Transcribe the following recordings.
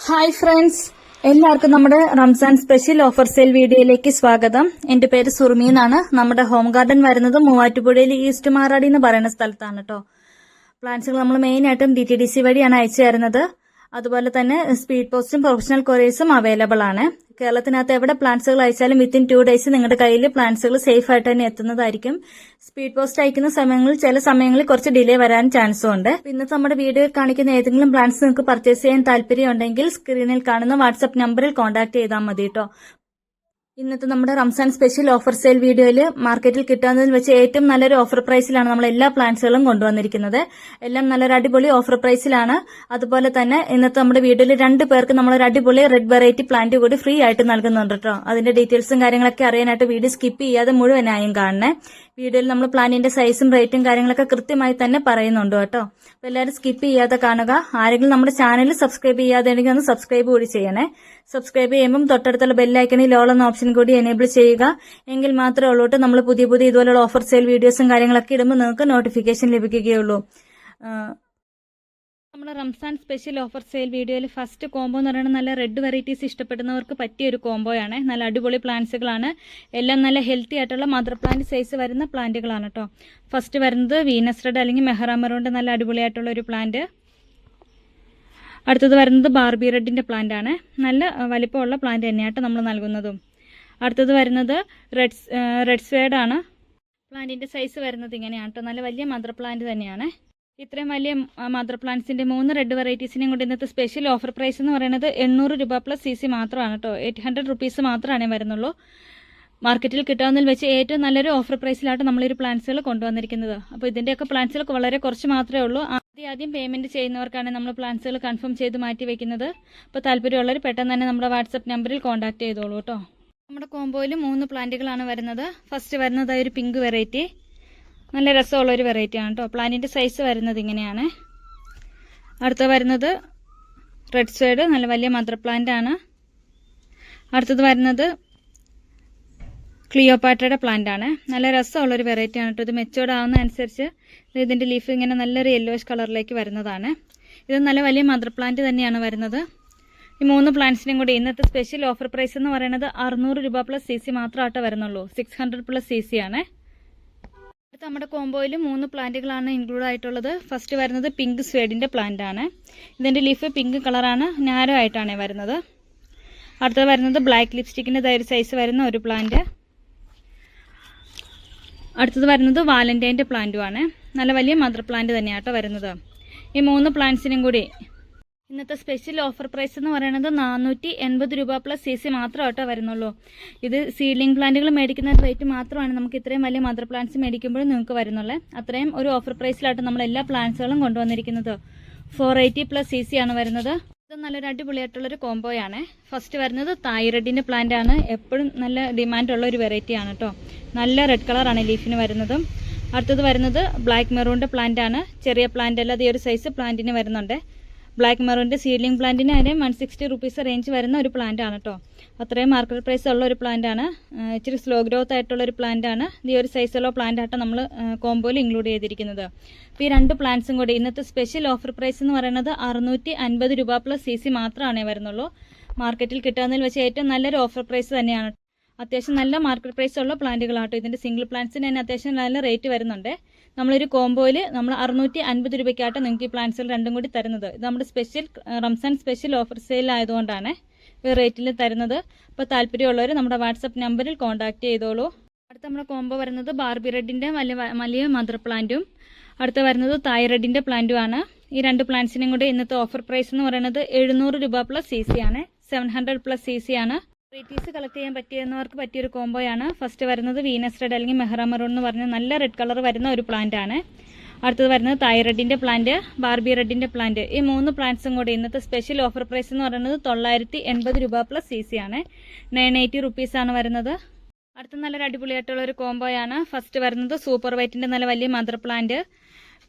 Hi friends എല്ലാവർക്കും നമ്മുടെ Ramzan special offer sale വീഡിയോയിലേക്ക് സ്വാഗതം. എന്റെ പേര് സുർമി എന്നാണ്. നമ്മുടെ ഹോം ഗാർഡൻ വരുന്നത് മൂവാറ്റുപുഴയിൽ ഈസ്റ്റ് മാറാടി എന്ന് പറയുന്ന സ്ഥലത്താണ് കേട്ടോ പ്ലാന്റ്സുകൾ നമ്മൾ മെയിൻ ആയിട്ടും ഡി ടി ഡി സി വഴിയാണ് അയച്ചു തരുന്നത്. അതുപോലെ തന്നെ സ്പീഡ് പോസ്റ്റും പ്രൊഫഷണൽ കൊറിയേഴ്സും അവൈലബിൾ ആണ്. കേരളത്തിനകത്ത് എവിടെ പ്ലാന്റ്സുകൾ അയച്ചാലും വിത്തിൻ ടു ഡേയ്സ് നിങ്ങളുടെ കയ്യിൽ പ്ലാന്റ്സുകൾ സേഫ് ആയിട്ട് തന്നെ എത്തുന്നതായിരിക്കും. സ്പീഡ് പോസ്റ്റ് അയക്കുന്ന സമയങ്ങളിൽ ചില സമയങ്ങളിൽ കുറച്ച് ഡിലേ വരാൻ ചാൻസും ഉണ്ട്. ഇന്നത്തെ നമ്മുടെ വീഡിയോയിൽ കാണിക്കുന്ന ഏതെങ്കിലും പ്ലാന്റ്സ് നിങ്ങൾക്ക് പർച്ചേസ് ചെയ്യാൻ താല്പര്യം ഉണ്ടെങ്കിൽ സ്ക്രീനിൽ കാണുന്ന വാട്സ്ആപ്പ് നമ്പറിൽ കോൺടാക്ട് ചെയ്താൽ മതി കേട്ടോ ഇന്നത്തെ നമ്മുടെ റംസാൻ സ്പെഷ്യൽ ഓഫർ സെയിൽ വീഡിയോയിൽ മാർക്കറ്റിൽ കിട്ടാവുന്നതിൽ വെച്ച് ഏറ്റവും നല്ലൊരു ഓഫർ പ്രൈസിലാണ് നമ്മൾ എല്ലാ പ്ലാന്റ്സുകളും കൊണ്ടുവന്നിരിക്കുന്നത്. എല്ലാം നല്ലൊരു അടിപൊളി ഓഫർ പ്രൈസിലാണ് അതുപോലെ തന്നെ ഇന്നത്തെ നമ്മുടെ വീഡിയോയിൽ രണ്ട് പേർക്ക് നമ്മൾ ഒരു അടിപൊളി റെഡ് വെറൈറ്റി പ്ലാന്റ് കൂടി ഫ്രീ ആയിട്ട് നൽകുന്നുണ്ട് കേട്ടോ അതിന്റെ ഡീറ്റെയിൽസും കാര്യങ്ങളൊക്കെ അറിയാനായിട്ട് വീഡിയോ സ്കിപ്പ് ചെയ്യാതെ മുഴുവനായും കാണണേ. വീഡിയോയിൽ നമ്മൾ പ്ലാനിന്റെ സൈസും റേറ്റും കാര്യങ്ങളൊക്കെ കൃത്യമായി തന്നെ പറയുന്നുണ്ട് കേട്ടോ. അപ്പൊ എല്ലാവരും സ്കിപ്പ് ചെയ്യാതെ കാണുക. ആരെങ്കിലും നമ്മുടെ ചാനൽ സബ്സ്ക്രൈബ് ചെയ്യാതെ ഉണ്ടെങ്കിൽ ഒന്ന് സബ്സ്ക്രൈബ് കൂടി ചെയ്യണേ. സബ്സ്ക്രൈബ് ചെയ്യുമ്പം തൊട്ടടുത്തുള്ള ബെല്ലൈക്കണിൽ ലോൾ എന്ന ഓപ്ഷൻ കൂടി എനേബിൾ ചെയ്യുക. എങ്കിൽ മാത്രമേ ഉള്ളൂട്ട് നമ്മൾ പുതിയ പുതിയ ഇതുപോലുള്ള ഓഫർ സെയിൽ വീഡിയോസും കാര്യങ്ങളൊക്കെ ഇടുമ്പോൾ നിങ്ങൾക്ക് നോട്ടിഫിക്കേഷൻ ലഭിക്കുകയുള്ളൂ. ആ, നമ്മുടെ റംസാൻ സ്പെഷ്യൽ ഓഫർ സെയിൽ വീഡിയോയിൽ ഫസ്റ്റ് കോംബോ എന്ന് പറയുന്നത് നല്ല റെഡ് വെറൈറ്റീസ് ഇഷ്ടപ്പെടുന്നവർക്ക് പറ്റിയ ഒരു കോംബോയാണ് നല്ല അടിപൊളി പ്ലാന്റ്സുകളാണ് എല്ലാം നല്ല ഹെൽത്തി ആയിട്ടുള്ള മദർ പ്ലാന്റ് സൈസ് വരുന്ന പ്ലാന്റുകളാണ് കേട്ടോ ഫസ്റ്റ് വരുന്നത് വീനസ് റെഡ് അല്ലെങ്കിൽ മെഹറാമറോണ്ട് നല്ല അടിപൊളിയായിട്ടുള്ള ഒരു പ്ലാന്റ് അടുത്തത് വരുന്നത് ബാർബി റെഡിന്റെ പ്ലാന്റ് ആണ്. നല്ല വലിപ്പമുള്ള പ്ലാന്റ് തന്നെയാട്ടോ നമ്മൾ നൽകുന്നതും. അടുത്തത് വരുന്നത് റെഡ് റെഡ് സ്വേഡാണ് പ്ലാന്റിന്റെ സൈസ് വരുന്നത് ഇങ്ങനെയാണ് കേട്ടോ നല്ല വലിയ മദർ പ്ലാന്റ് തന്നെയാണ്. ഇത്രയും വലിയ മദർ പ്ലാന്റ്സിന്റെ മൂന്ന് റെഡ് വെറൈറ്റീസിനെയും കൊണ്ട് ഇന്നത്തെ സ്പെഷ്യൽ ഓഫർ പ്രൈസ് എന്ന് പറയുന്നത് എണ്ണൂറ് രൂപ പ്ലസ് സി സി മാത്രമാണ് കേട്ടോ എയ്റ്റ് ഹൺഡ്രഡ് റുപ്പീസ് മാത്രമാണ് വരുന്നുള്ളൂ. മാർക്കറ്റിൽ കിട്ടാവുന്നതിൽ വെച്ച് ഏറ്റവും നല്ലൊരു ഓഫർ പ്രൈസിലാണ് ഒരു പ്ലാന്റ്സുകൾ കൊണ്ടുവന്നിരിക്കുന്നത്. അപ്പോൾ ഇതിന്റെയൊക്കെ പ്ലാന്റ്സുകൾ വളരെ കുറച്ച് മാത്രമേ ഉള്ളൂ. ആദ്യം ആദ്യം പേയ്മെന്റ് ചെയ്യുന്നവർക്കാണ് നമ്മൾ പ്ലാന്റ്സുകൾ കൺഫേം ചെയ്ത് മാറ്റി വെക്കുന്നത്. അപ്പോൾ താല്പര്യമുള്ളവർ പെട്ടെന്ന് തന്നെ നമ്മുടെ വാട്സപ്പ് നമ്പറിൽ കോൺടാക്ട് ചെയ്തോളൂ കേട്ടോ നമ്മുടെ കോംബോയിൽ മൂന്ന് പ്ലാന്റുകളാണ് വരുന്നത്. ഫസ്റ്റ് വരുന്നത് ഒരു പിങ്ക് വെറൈറ്റി. നല്ല രസമുള്ളൊരു വെറൈറ്റി ആണ് കേട്ടോ പ്ലാന്റിന്റെ സൈസ് വരുന്നത് ഇങ്ങനെയാണ്. അടുത്ത വരുന്നത് റെഡ് സൈഡ് നല്ല വലിയ മദർ പ്ലാന്റ് ആണ്. അടുത്തത് വരുന്നത് ക്ലിയോപാറ്റയുടെ പ്ലാന്റ് ആണ്. നല്ല രസമുള്ളൊരു വെറൈറ്റി ആണ് കേട്ടോ ഇത് മെച്ചോർഡ് ആവുന്ന അനുസരിച്ച് ഇത് ഇതിന്റെ ലീഫ് ഇങ്ങനെ നല്ലൊരു യെല്ലോഷ് കളറിലേക്ക് വരുന്നതാണ്. ഇത് നല്ല വലിയ മദർ പ്ലാന്റ് തന്നെയാണ് വരുന്നത്. ഈ മൂന്ന് പ്ലാന്റ്സിനും കൂടി ഇന്നത്തെ സ്പെഷ്യൽ ഓഫർ പ്രൈസ് എന്ന് പറയുന്നത് അറുന്നൂറ് രൂപ പ്ലസ് സി സി മാത്രമായിട്ട് വരുന്നുള്ളൂ. Six hundred plus C C ആണ്. അടുത്ത നമ്മുടെ കോംബോയിൽ മൂന്ന് പ്ലാന്റുകളാണ് ഇൻക്ലൂഡ് ആയിട്ടുള്ളത്. ഫസ്റ്റ് വരുന്നത് പിങ്ക് സ്വേഡിന്റെ പ്ലാന്റ് ആണ്. ഇതിന്റെ ലീഫ് പിങ്ക് കളറാണ് നാരോ ആയിട്ടാണ് വരുന്നത്. അടുത്തത് വരുന്നത് ബ്ലാക്ക് ലിപ്സ്റ്റിക്കിന്റെ ഒരു സൈസ് വരുന്ന ഒരു പ്ലാന്റ് അടുത്തത് വരുന്നത് വാലന്റൈന്റെ പ്ലാന്റുമാണ് നല്ല വലിയ മദർ പ്ലാന്റ് തന്നെയാട്ടോ വരുന്നത്. ഈ മൂന്ന് പ്ലാന്റ്സിനും കൂടി ഇന്നത്തെ സ്പെഷ്യൽ ഓഫർ പ്രൈസ് എന്ന് പറയുന്നത് നാനൂറ്റി എൺപത് രൂപ പ്ലസ് സി സി മാത്രമായിട്ടോ വരുന്നുള്ളൂ. ഇത് സീഡ്ലിംഗ് പ്ലാന്റുകൾ മേടിക്കുന്ന റേറ്റ് മാത്രമാണ് നമുക്ക് ഇത്രയും വലിയ മദർ പ്ലാന്റ്സ് മേടിക്കുമ്പോഴും നിങ്ങൾക്ക് വരുന്നുള്ളത് അത്രയും ഒരു ഓഫർ പ്രൈസിലായിട്ട് നമ്മൾ എല്ലാ പ്ലാന്റ്സുകളും കൊണ്ടുവന്നിരിക്കുന്നത്. Four eighty plus C C ആണ് വരുന്നത്. ഇത് നല്ലൊരു അടിപൊളിയായിട്ടുള്ളൊരു കോംബോയാണ് ഫസ്റ്റ് വരുന്നത് തൈറോയിഡിന്റെ പ്ലാന്റ് ആണ്. എപ്പോഴും നല്ല ഡിമാൻഡുള്ള ഒരു വെറൈറ്റി ആണ് കേട്ടോ നല്ല റെഡ് കളറാണ് ലീഫിന് വരുന്നതും. അടുത്തത് വരുന്നത് ബ്ലാക്ക് മെറൂണിന്റെ പ്ലാന്റ് ആണ്. ചെറിയ പ്ലാന്റ് അല്ലാതെ ഈ ഒരു സൈസ് പ്ലാന്റിന് വരുന്നുണ്ട്. ബ്ലാക്ക് മെറൂണിന്റെ സീഡ്ലിംഗ് പ്ലാന്റിന് അതിന് വൺ സിക്സ്റ്റി റുപ്പീസ് റേഞ്ച് വരുന്ന ഒരു പ്ലാന്റ് ആണ് കേട്ടോ അത്രയും മാർക്കറ്റ് പ്രൈസ് ഉള്ള ഒരു പ്ലാന്റ് ആണ്. ഇച്ചിരി സ്ലോ ഗ്രോത്ത് ആയിട്ടുള്ള ഒരു പ്ലാന്റ് ആണ്. ഈ ഒരു സൈസുള്ള പ്ലാന്റ് ആട്ടോ നമ്മൾ കോമ്പോയിൽ ഇൻക്ലൂഡ് ചെയ്തിരിക്കുന്നത്. അപ്പോൾ ഈ രണ്ട് പ്ലാന്റ്സും കൂടി ഇന്നത്തെ സ്പെഷ്യൽ ഓഫർ പ്രൈസ് എന്ന് പറയുന്നത് അറുന്നൂറ്റി അൻപത് രൂപ പ്ലസ് സി സി മാത്രമാണേ വരുന്നുള്ളൂ. മാർക്കറ്റിൽ കിട്ടാവുന്നതിൽ വെച്ച് ഏറ്റവും നല്ലൊരു ഓഫർ പ്രൈസ് തന്നെയാണ് അത്യാവശ്യം നല്ല മാർക്കറ്റ് പ്രൈസ് ഉള്ള പ്ലാന്റുകളാട്ടോ. ഇതിന്റെ സിംഗിൾ പ്ലാന്റ്സിന് തന്നെ അത്യാവശ്യം നല്ല റേറ്റ് വരുന്നുണ്ട്. നമ്മളൊരു കോംബോയിൽ നമ്മൾ അറുന്നൂറ്റി അൻപത് രൂപയ്ക്കാട്ടോ നിങ്ങൾക്ക് ഈ പ്ലാന്റ്സിൽ രണ്ടും കൂടി തരുന്നത്. ഇത് നമ്മുടെ special Ramzan special offer sale ആയതുകൊണ്ടാണ് ഈ റേറ്റിൽ തരുന്നത്. അപ്പോൾ താല്പര്യമുള്ളവർ നമ്മുടെ വാട്സപ്പ് നമ്പറിൽ കോൺടാക്റ്റ് ചെയ്തോളൂ. അടുത്ത നമ്മുടെ കോംബോ വരുന്നത് ബാർബി റെഡിന്റെ വലിയ വലിയ മദർ പ്ലാന്റും അടുത്ത വരുന്നത് തായ് റെഡിന്റെ പ്ലാന്റുമാണ് ഈ രണ്ട് പ്ലാന്റ്സിനും കൂടി ഇന്നത്തെ ഓഫർ പ്രൈസ് എന്ന് പറയുന്നത് എഴുന്നൂറ് രൂപ പ്ലസ് സി സി ആണ്. Seven hundred plus C C ആണ്. വെറൈറ്റീസ് കളക്ട് ചെയ്യാൻ പറ്റിയെന്നവർക്ക് പറ്റിയൊരു കോംബോയാണ് ഫസ്റ്റ് വരുന്നത് വീനസ് റെഡ് അല്ലെങ്കിൽ മെഹ്റ മെറൂൺ എന്ന് പറഞ്ഞ നല്ല റെഡ് കളർ വരുന്ന ഒരു പ്ലാന്റ് ആണ്. അടുത്തത് വരുന്നത് തായ് റെഡിന്റെ പ്ലാന്റ് ബാർബി റെഡിന്റെ പ്ലാന്റ് ഈ മൂന്ന് പ്ലാന്റ്സും കൂടി ഇന്നത്തെ സ്പെഷ്യൽ ഓഫർ പ്രൈസ് എന്ന് പറയുന്നത് തൊള്ളായിരത്തി എൺപത് രൂപ പ്ലസ് സി സി ആണ്. നയൻ എയ്റ്റി റുപ്പീസാണ് വരുന്നത്. അടുത്ത നല്ലൊരു അടിപൊളിയായിട്ടുള്ള ഒരു കോംബോയാണ് ഫസ്റ്റ് വരുന്നത് സൂപ്പർ വൈറ്റിന്റെ നല്ല വലിയ മദർ പ്ലാന്റ്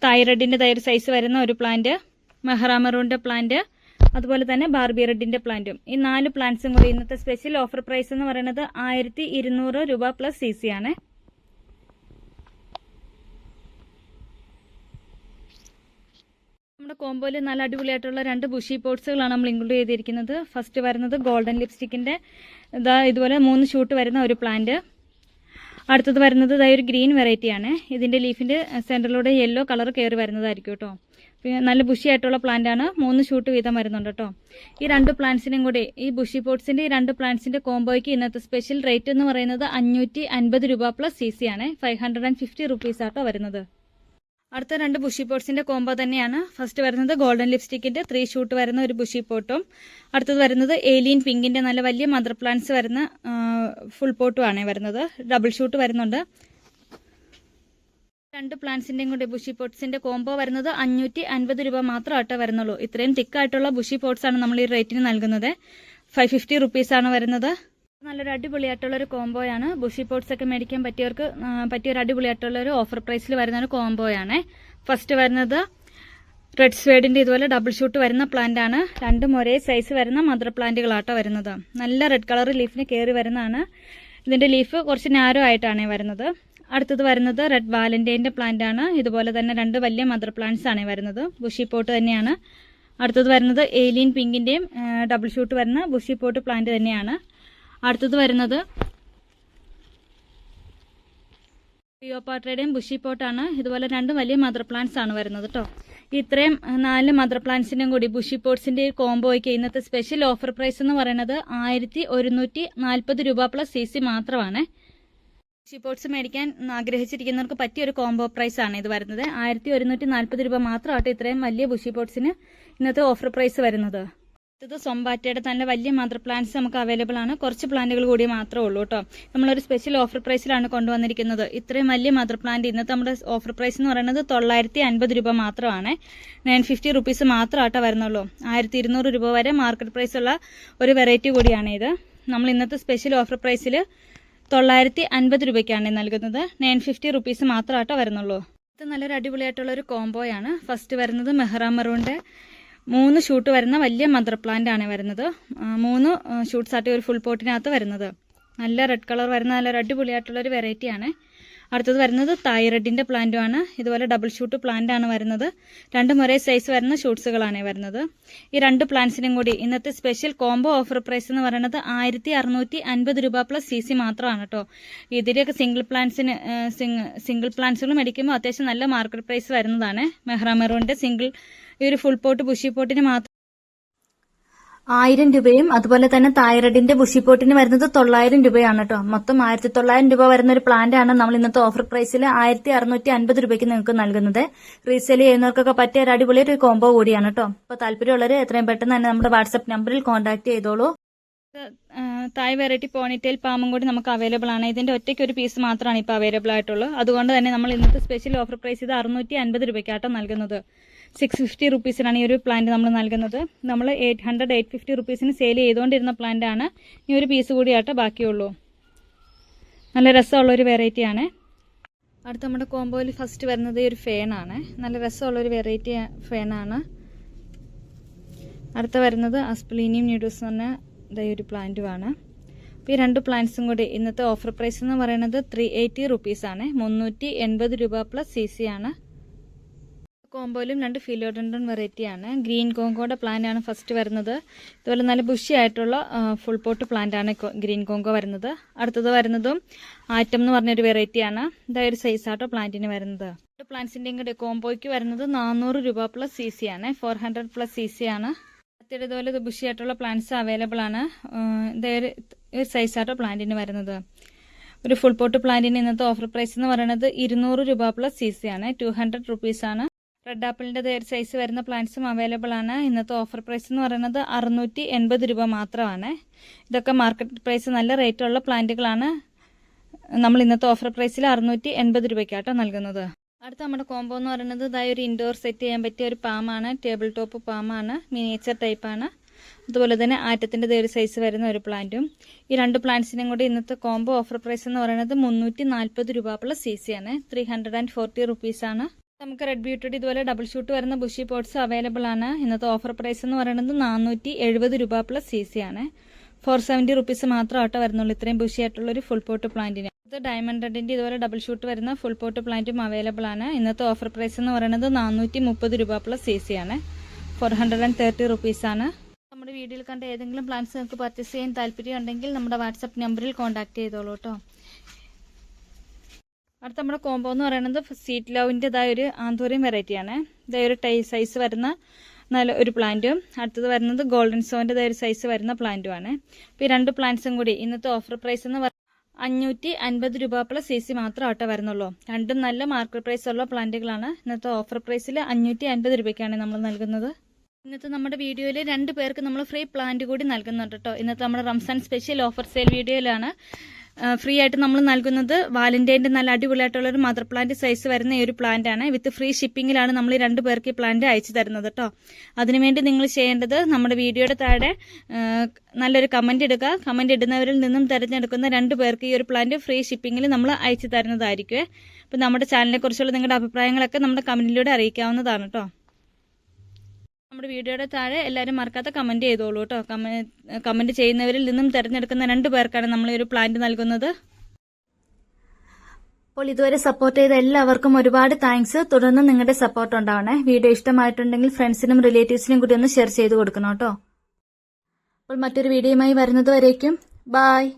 തൈറഡിന്റെ തൈര് സൈസ് വരുന്ന ഒരു പ്ലാന്റ് മെഹ്റാമറൂണിന്റെ പ്ലാന്റ് അതുപോലെ തന്നെ ബാർബി റെഡിന്റെ പ്ലാന്റും ഈ നാല് പ്ലാന്റ്സും കൂടി ഇന്നത്തെ സ്പെഷ്യൽ ഓഫർ പ്രൈസ് എന്ന് പറയുന്നത് ആയിരത്തി രൂപ പ്ലസ് സി സി ആണ്. നമ്മുടെ കോംബോയിൽ നല്ല അടിപൊളിയായിട്ടുള്ള രണ്ട് ബുഷി പോട്ട്സുകളാണ് നമ്മൾ ഇൻക്ലൂഡ് ചെയ്തിരിക്കുന്നത്. ഫസ്റ്റ് വരുന്നത് ഗോൾഡൻ ലിപ്സ്റ്റിക്കിന്റെ ഇതാ ഇതുപോലെ മൂന്ന് ഷൂട്ട് വരുന്ന ഒരു പ്ലാന്റ് അടുത്തത് വരുന്നത് ഇതായ ഒരു ഗ്രീൻ വെറൈറ്റിയാണ് ഇതിന്റെ ലീഫിന്റെ സെന്ററിലൂടെ യെല്ലോ കളർ കയറി വരുന്നതായിരിക്കും കേട്ടോ. പിന്നെ നല്ല ബുഷിയായിട്ടുള്ള പ്ലാന്റ് ആണ്. മൂന്ന് ഷൂട്ട് വീതം വരുന്നുണ്ട് കേട്ടോ ഈ രണ്ട് പ്ലാന്റ്സിനും കൂടി ഈ ബുഷി പോട്ട്സിന്റെ ഈ രണ്ട് പ്ലാന്റ്സിന്റെ കോംബോയ്ക്ക് ഇന്നത്തെ സ്പെഷ്യൽ റേറ്റ് എന്ന് പറയുന്നത് അഞ്ഞൂറ്റി അൻപത് രൂപ പ്ലസ് സി സി ആണ്. Five hundred and fifty rupees ആട്ടോ വരുന്നത്. അടുത്ത രണ്ട് ബുഷി പോട്ട്സിന്റെ കോംബോ തന്നെയാണ്. ഫസ്റ്റ് വരുന്നത് ഗോൾഡൻ ലിപ്സ്റ്റിക്കിന്റെ ത്രീ ഷൂട്ട് വരുന്ന ഒരു ബുഷി പോട്ടും അടുത്തത് വരുന്നത് ഏലിയൻ പിങ്കിന്റെ നല്ല വലിയ മദർ പ്ലാന്റ്സ് വരുന്ന ഫുൾ പോട്ടും ആണ് വരുന്നത്. ഡബിൾ ഷൂട്ട് വരുന്നുണ്ട്. രണ്ട് പ്ലാന്റ്സിന്റെയും കൂടെ ബുഷി പോട്ട്സിന്റെ കോംബോ വരുന്നത് അഞ്ഞൂറ്റി അൻപത് രൂപ മാത്രം ആട്ടോ വരുന്നുള്ളൂ. ഇത്രയും തിക്കായിട്ടുള്ള ബുഷി പോട്ട്സ് ആണ് നമ്മൾ ഈ റേറ്റിന് നൽകുന്നത്. ഫൈവ് ഫിഫ്റ്റി റുപ്പീസ് ആണ് വരുന്നത്. നല്ലൊരു അടിപൊളിയായിട്ടുള്ള ഒരു കോംബോയാണ്. ബുഷി പോട്ട്സ് ഒക്കെ മേടിക്കാൻ പറ്റിയവർക്ക് പറ്റിയ ഒരു അടിപൊളിയായിട്ടുള്ള ഒരു ഓഫർ പ്രൈസിൽ വരുന്ന ഒരു കോംബോയാണ്. ഫസ്റ്റ് വരുന്നത് റെഡ് സ്വേഡിന്റെ ഇതുപോലെ ഡബിൾ ഷൂട്ട് വരുന്ന പ്ലാന്റ് ആണ്. രണ്ടും ഒരേ സൈസ് വരുന്ന മദർ പ്ലാന്റുകളാട്ടോ വരുന്നത്. നല്ല റെഡ് കളർ ലീഫിന് കയറി വരുന്നതാണ്. ഇതിന്റെ ലീഫ് കുറച്ച് നാരോ ആയിട്ടാണ് വരുന്നത്. അടുത്തത് വരുന്നത് റെഡ് വാലന്റൈന്റെ പ്ലാന്റ് ആണ്. ഇതുപോലെ തന്നെ രണ്ട് വലിയ മദർ പ്ലാന്റ്സ് ആണ് വരുന്നത്. ബുഷി പോട്ട് തന്നെയാണ്. അടുത്തത് വരുന്നത് ഏലിയൻ പിങ്കിന്റെയും ഡബിൾ ഷൂട്ട് വരുന്ന ബുഷി പോട്ട് പ്ലാന്റ് തന്നെയാണ്. അടുത്തത് വരുന്നത് പിയോപാട്രയുടെയും ബുഷി പോട്ടാണ് ഇതുപോലെ രണ്ട് വലിയ മദർ പ്ലാന്റ്സ് ആണ് വരുന്നത് കേട്ടോ ഇത്രയും നാല് മദർ പ്ലാന്റ്സിന്റെയും കൂടി ബുഷി പോട്ട്സിന്റെ കോംബോയ്ക്ക് ഇന്നത്തെ സ്പെഷ്യൽ ഓഫർ പ്രൈസ് എന്ന് പറയുന്നത് ആയിരത്തി രൂപ പ്ലസ് സി മാത്രമാണ്. ബുഷി പോട്ട്സ് മേടിക്കാൻ ആഗ്രഹിച്ചിരിക്കുന്നവർക്ക് പറ്റിയ ഒരു കോംബോ പ്രൈസ് ആണ് ഇത് വരുന്നത്. ആയിരത്തി ഒരുന്നൂറ്റി നാൽപ്പത് രൂപ മാത്രമായിട്ട് ഇത്രയും വലിയ ബുഷി പോട്ട്സിന് ഇന്നത്തെ ഓഫർ പ്രൈസ് വരുന്നത്. അടുത്തത് സൊമ്പാറ്റയുടെ തന്നെ വലിയ മദർ പ്ലാന്റ്സ് നമുക്ക് അവൈലബിൾ ആണ്. കുറച്ച് പ്ലാന്റുകൾ കൂടി മാത്രമേ ഉള്ളൂ കേട്ടോ. നമ്മളൊരു സ്പെഷ്യൽ ഓഫർ പ്രൈസിലാണ് കൊണ്ടുവന്നിരിക്കുന്നത്. ഇത്രയും വലിയ മദർ പ്ലാന്റ് ഇന്നത്തെ നമ്മുടെ ഓഫർ പ്രൈസ് എന്ന് പറയുന്നത് തൊള്ളായിരത്തി അൻപത് രൂപ മാത്രമാണ്. നയൻ ഫിഫ്റ്റി റുപ്പീസ് മാത്രമായിട്ടേ വരുന്നുള്ളൂ. ആയിരത്തി ഇരുന്നൂറ് രൂപ വരെ മാർക്കറ്റ് പ്രൈസ് ഉള്ള ഒരു വെറൈറ്റി കൂടിയാണ് ഇത്. നമ്മൾ ഇന്നത്തെ സ്പെഷ്യൽ ഓഫർ പ്രൈസിൽ തൊള്ളായിരത്തി അൻപത് രൂപയ്ക്കാണ് നൽകുന്നത്. നയൻ ഫിഫ്റ്റി റുപ്പീസ് മാത്രമായിട്ടോ വരുന്നുള്ളൂ. ഇത് നല്ലൊരു അടിപൊളിയായിട്ടുള്ള ഒരു കോംബോയാണ് ഫസ്റ്റ് വരുന്നത് മെഹ്റാ മെറൂണിന്റെ മൂന്ന് ഷൂട്ട് വരുന്ന വലിയ മദർ പ്ലാന്റ് ആണ് വരുന്നത്. മൂന്ന് ഷൂട്ട്സ് ആട്ടി ഒരു ഫുൾ പോട്ടിനകത്ത് വരുന്നത്. നല്ല റെഡ് കളർ വരുന്ന നല്ലൊരു അടിപൊളിയായിട്ടുള്ള ഒരു വെറൈറ്റി ആണ്. അടുത്തത് വരുന്നത് തൈറഡിന്റെ പ്ലാന്റും ആണ്. ഇതുപോലെ ഡബിൾ ഷൂട്ട് പ്ലാന്റ് ആണ് വരുന്നത്. രണ്ടും ഒരേ സൈസ് വരുന്ന ഷൂട്ട്സുകളാണ് വരുന്നത്. ഈ രണ്ട് പ്ലാന്റ്സിനും കൂടി ഇന്നത്തെ സ്പെഷ്യൽ കോംബോ ഓഫർ പ്രൈസ് എന്ന് പറയുന്നത് ആയിരത്തി അറുന്നൂറ്റി അൻപത് രൂപ പ്ലസ് സി സി മാത്രമാണ് കേട്ടോ ഇതിന്റെയൊക്കെ സിംഗിൾ പ്ലാന്റ്സിന് സിംഗിൾ പ്ലാന്റ്സുകൾ മേടിക്കുമ്പോൾ അത്യാവശ്യം നല്ല മാർക്കറ്റ് പ്രൈസ് വരുന്നതാണ്. മെഹ്റാമെറോന്റെ സിംഗിൾ ഈ ഒരു ഫുൾ പോട്ട് ബുഷി പോട്ടിന് മാത്രം ആയിരം രൂപയും അതുപോലെ തന്നെ തൈറോയിഡിന്റെ ബുഷിപ്പോട്ടിന് വരുന്നത് തൊള്ളായിരം രൂപയാണ് കേട്ടോ മൊത്തം ആയിരത്തി തൊള്ളായിരം രൂപ വരുന്ന ഒരു പ്ലാന്റ് ആണ് നമ്മൾ ഇന്നത്തെ ഓഫർ പ്രൈസിൽ ആയിരത്തി അറുന്നൂറ്റി അൻപത് രൂപയ്ക്ക് നിങ്ങൾക്ക് നൽകുന്നത്. റീസെയിൽ ചെയ്യുന്നവർക്കൊക്കെ പറ്റിയ ഒരു അടിപൊളി ഒരു കോംബോ കൂടിയാണ് കേട്ടോ അപ്പോൾ താല്പര്യമുള്ളവർ എത്രയും പെട്ടെന്ന് തന്നെ നമ്മുടെ വാട്സപ്പ് നമ്പറിൽ കോൺടാക്ട് ചെയ്തോളൂ. തായ് വെറൈറ്റി പോണിറ്റെയിൽ പാമ്പും കൂടി നമുക്ക് അവൈലബിൾ ആണ്. ഇതിന്റെ ഒറ്റയ്ക്ക് ഒരു പീസ് മാത്രമാണ് ഇപ്പോൾ അവൈലബിൾ ആയിട്ടുള്ളൂ. അതുകൊണ്ട് തന്നെ നമ്മൾ ഇന്നത്തെ സ്പെഷ്യൽ ഓഫർ പ്രൈസ് ഇത് അറുന്നൂറ്റി അൻപത് രൂപയ്ക്കാട്ടോ നൽകുന്നത്. സിക്സ് ഫിഫ്റ്റി റുപ്പീസിനാണ് ഈ ഒരു പ്ലാന്റ് നമ്മൾ നൽകുന്നത്. നമ്മൾ എയ്റ്റ് ഹൺഡ്രഡ് എയ്റ്റ് ഫിഫ്റ്റി റുപ്പീസിന് സെയിൽ ചെയ്തുകൊണ്ടിരുന്ന പ്ലാന്റ് ആണ് ഈ ഒരു പീസ് കൂടിയാട്ടോ ബാക്കിയുള്ളൂ. നല്ല രസമുള്ളൊരു വെറൈറ്റിയാണ് അടുത്ത നമ്മുടെ കോമ്പോയിൽ ഫസ്റ്റ് വരുന്നത് ഈ ഒരു ഫേനാണ് നല്ല രസമുള്ളൊരു വെറൈറ്റി ഫേനാണ് അടുത്ത വരുന്നത് അസ്പ്ലീനിയം ന്യൂഡൂസ് എന്ന് പറഞ്ഞ ഇതായ ഒരു പ്ലാന്റുമാണ് അപ്പോൾ ഈ രണ്ട് പ്ലാന്റ്സും കൂടി ഇന്നത്തെ ഓഫർ പ്രൈസ് എന്ന് പറയുന്നത് ത്രീ എയ്റ്റി റുപ്പീസാണ് മുന്നൂറ്റി എൺപത് രൂപ പ്ലസ് സി സി ആണ്. കോമ്പോയിലും രണ്ട് ഫിലോഡൻഡൺ വെറൈറ്റിയാണ്. ഗ്രീൻ കോങ്കോയുടെ പ്ലാന്റ് ആണ് ഫസ്റ്റ് വരുന്നത്. ഇതുപോലെ നല്ല ബുഷി ആയിട്ടുള്ള ഫുൾ പോട്ട് പ്ലാന്റ് ആണ് ഗ്രീൻ കോങ്കോ വരുന്നത്. അടുത്തത് വരുന്നതും ആറ്റം എന്ന് പറഞ്ഞൊരു വെറൈറ്റിയാണ്. ഇതാ ഒരു സൈസ് ആട്ടോ പ്ലാന്റിന് വരുന്നത്. പ്ലാന്റ്സിന്റെയും കൂടെ കോമ്പോയ്ക്ക് വരുന്നത് നാനൂറ് രൂപ പ്ലസ് സി സി ആണ്. Four hundred plus C C ആണ്. അടുത്തിടെ ഇതുപോലെ ഇത് ബുഷി ആയിട്ടുള്ള പ്ലാന്റ്സ് അവൈലബിൾ ആണ്. ആഹ് ഇതേ ഒരു ഒരു സൈസ് ആട്ടോ പ്ലാന്റിന് വരുന്നത്. ഒരു ഫുൾ പോട്ട് പ്ലാന്റിന് ഇന്നത്തെ ഓഫർ പ്രൈസ് എന്ന് പറയുന്നത് ഇരുന്നൂറ് രൂപ പ്ലസ് സി സി ആണ്. ടു ഹൺഡ്രഡ് റുപ്പീസ് ആണ്. റെഡ് ആപ്പിളിന്റെ ദയർ സൈസ് വരുന്ന പ്ലാന്റ്സും അവൈലബിൾ ആണ്. ഇന്നത്തെ ഓഫർ പ്രൈസ് എന്ന് പറയുന്നത് അറുന്നൂറ്റി എൺപത് രൂപ മാത്രമാണ്. ഇതൊക്കെ മാർക്കറ്റ് പ്രൈസ് നല്ല റേറ്റുള്ള പ്ലാന്റുകളാണ് നമ്മൾ ഇന്നത്തെ ഓഫർ പ്രൈസിൽ അറുന്നൂറ്റി എൺപത് രൂപയ്ക്കാട്ടോ നൽകുന്നത്. അടുത്ത നമ്മുടെ കോംബോ എന്ന് പറയുന്നത് ഇതായി ഒരു ഇൻഡോർ സെറ്റ് ചെയ്യാൻ പറ്റിയ ഒരു പാമാണ് ടേബിൾ ടോപ്പ് പാമാണ് മിനിയേച്ചർ ടൈപ്പാണ് അതുപോലെ തന്നെ ആറ്റത്തിന്റെ ദയർ സൈസ് വരുന്ന ഒരു പ്ലാന്റും ഈ രണ്ട് പ്ലാന്റ്സിനും കൂടി ഇന്നത്തെ കോംബോ ഓഫർ പ്രൈസ് എന്ന് പറയുന്നത് മുന്നൂറ്റി നാൽപ്പത് രൂപ പ്ലസ് സി സി ആണ്. ത്രീ ഹൺഡ്രഡ് ആൻഡ് ഫോർട്ടി ആണ്. നമുക്ക് റെഡ് ബ്യൂട്ടിയുടെ ഇതുപോലെ ഡബിൾ ഷൂട്ട് വരുന്ന ബുഷി പോട്ട്സ് അവൈലബിൾ ആണ്. ഇന്നത്തെ ഓഫർ പ്രൈസ് എന്ന് പറയുന്നത് നാനൂറ്റി എഴുപത് രൂപ പ്ലസ് സി സി ആണ്. ഫോർ സെവന്റി റുപ്പീസ് മാത്രം ആട്ടോ വരുന്നുള്ളൂ. ഇത്രയും ബുഷി ആയിട്ടുള്ള ഒരു ഫുൾ പോട്ട് പ്ലാന്റിന് ഇത് ഡയമണ്ട് റെഡിന്റെ ഇതുപോലെ ഡബിൾ ഷൂട്ട് വരുന്ന ഫുൾ പോട്ട് പ്ലാന്റും അവൈലബിൾ ആണ്. ഇന്നത്തെ ഓഫർ പ്രൈസ് എന്ന് പറയുന്നത് നാനൂറ്റി മുപ്പത് രൂപ പ്ലസ് സി സി ആണ്. ഫോർ ഹൺഡ്രഡ് ആൻഡ് തേർട്ടി റുപ്പീസാണ് നമ്മുടെ വീഡിയോയിൽ കണ്ട ഏതെങ്കിലും പ്ലാൻസ് നിങ്ങൾക്ക് പർച്ചേസ് ചെയ്യാൻ താല്പര്യം ഉണ്ടെങ്കിൽ നമ്മുടെ വാട്സപ്പ് നമ്പറിൽ കോൺടാക്ട് ചെയ്തോളൂ കേട്ടോ അടുത്ത നമ്മുടെ കോംബോ എന്ന് പറയുന്നത് സീറ്റ് ലവിന്റെതായ ഒരു ആന്തോറിയം വെറൈറ്റിയാണ് ഇതായ ഒരു ടൈ സൈസ് വരുന്ന നല്ല ഒരു പ്ലാന്റും അടുത്തത് വരുന്നത് ഗോൾഡൻ സോന്റെതായ ഒരു സൈസ് വരുന്ന പ്ലാന്റുമാണ് ഇപ്പോൾ ഈ രണ്ട് പ്ലാന്റ്സും കൂടി ഇന്നത്തെ ഓഫർ പ്രൈസ് എന്ന് പറയുന്നത് അഞ്ഞൂറ്റി അൻപത് രൂപ പ്ലസ് സി സി മാത്രം ആട്ടോ വരുന്നുള്ളൂ. രണ്ടും നല്ല മാർക്കറ്റ് പ്രൈസ് ഉള്ള പ്ലാന്റുകളാണ് ഇന്നത്തെ ഓഫർ പ്രൈസിൽ അഞ്ഞൂറ്റി അൻപത് രൂപയ്ക്കാണ് നമ്മൾ നൽകുന്നത്. ഇന്നത്തെ നമ്മുടെ വീഡിയോയിൽ രണ്ട് പേർക്ക് നമ്മൾ ഫ്രീ പ്ലാന്റ് കൂടി നൽകുന്നുണ്ട് കേട്ടോ ഇന്നത്തെ നമ്മുടെ റംസാൻ സ്പെഷ്യൽ ഓഫർ സെയിൽ വീഡിയോയിലാണ്. ഫ്രീ ആയിട്ട് നമ്മൾ നൽകുന്നത് വാലന്റൈന്റെ നല്ല അടിപൊളിയായിട്ടുള്ള ഒരു മദർ പ്ലാന്റ് സൈസ് വരുന്ന ഈ ഒരു പ്ലാന്റ് ആണ്. വിത്ത് ഫ്രീ ഷിപ്പിംഗിലാണ് നമ്മൾ ഈ രണ്ട് പേർക്ക് ഈ പ്ലാന്റ് അയച്ചു തരുന്നത് കേട്ടോ അതിനുവേണ്ടി നിങ്ങൾ ചെയ്യേണ്ടത് നമ്മുടെ വീഡിയോയുടെ താഴെ നല്ലൊരു കമന്റ് ഇടുക. കമന്റ് ഇടുന്നവരിൽ നിന്നും തിരഞ്ഞെടുക്കുന്ന രണ്ട് പേർക്ക് ഈ ഒരു പ്ലാന്റ് ഫ്രീ ഷിപ്പിംഗിൽ നമ്മൾ അയച്ചു തരുന്നതായിരിക്കും അപ്പം നമ്മുടെ ചാനലിനെ കുറിച്ചുള്ള നിങ്ങളുടെ അഭിപ്രായങ്ങളൊക്കെ നമ്മുടെ കമന്റിലൂടെ അറിയിക്കാവുന്നതാണ് കേട്ടോ നമ്മുടെ വീഡിയോയുടെ താഴെ എല്ലാവരും മറക്കാത്ത കമന്റ് ചെയ്തോളൂ കേട്ടോ. കമന്റ് ചെയ്യുന്നവരിൽ നിന്നും തിരഞ്ഞെടുക്കുന്ന രണ്ട് പേർക്കാണ് നമ്മൾ ഒരു പ്ലാന്റ് നൽകുന്നത്. അപ്പോൾ ഇതുവരെ സപ്പോർട്ട് ചെയ്ത എല്ലാവർക്കും ഒരുപാട് താങ്ക്സ് തുടർന്ന് നിങ്ങളുടെ സപ്പോർട്ട് ഉണ്ടാവണേ. വീഡിയോ ഇഷ്ടമായിട്ടുണ്ടെങ്കിൽ ഫ്രണ്ട്സിനും റിലേറ്റീവ്സിനും കൂടി ഒന്ന് ഷെയർ ചെയ്ത് കൊടുക്കണം കേട്ടോ. അപ്പോൾ മറ്റൊരു വീഡിയോയുമായി വരുന്നത് വരേക്കും. ബായ്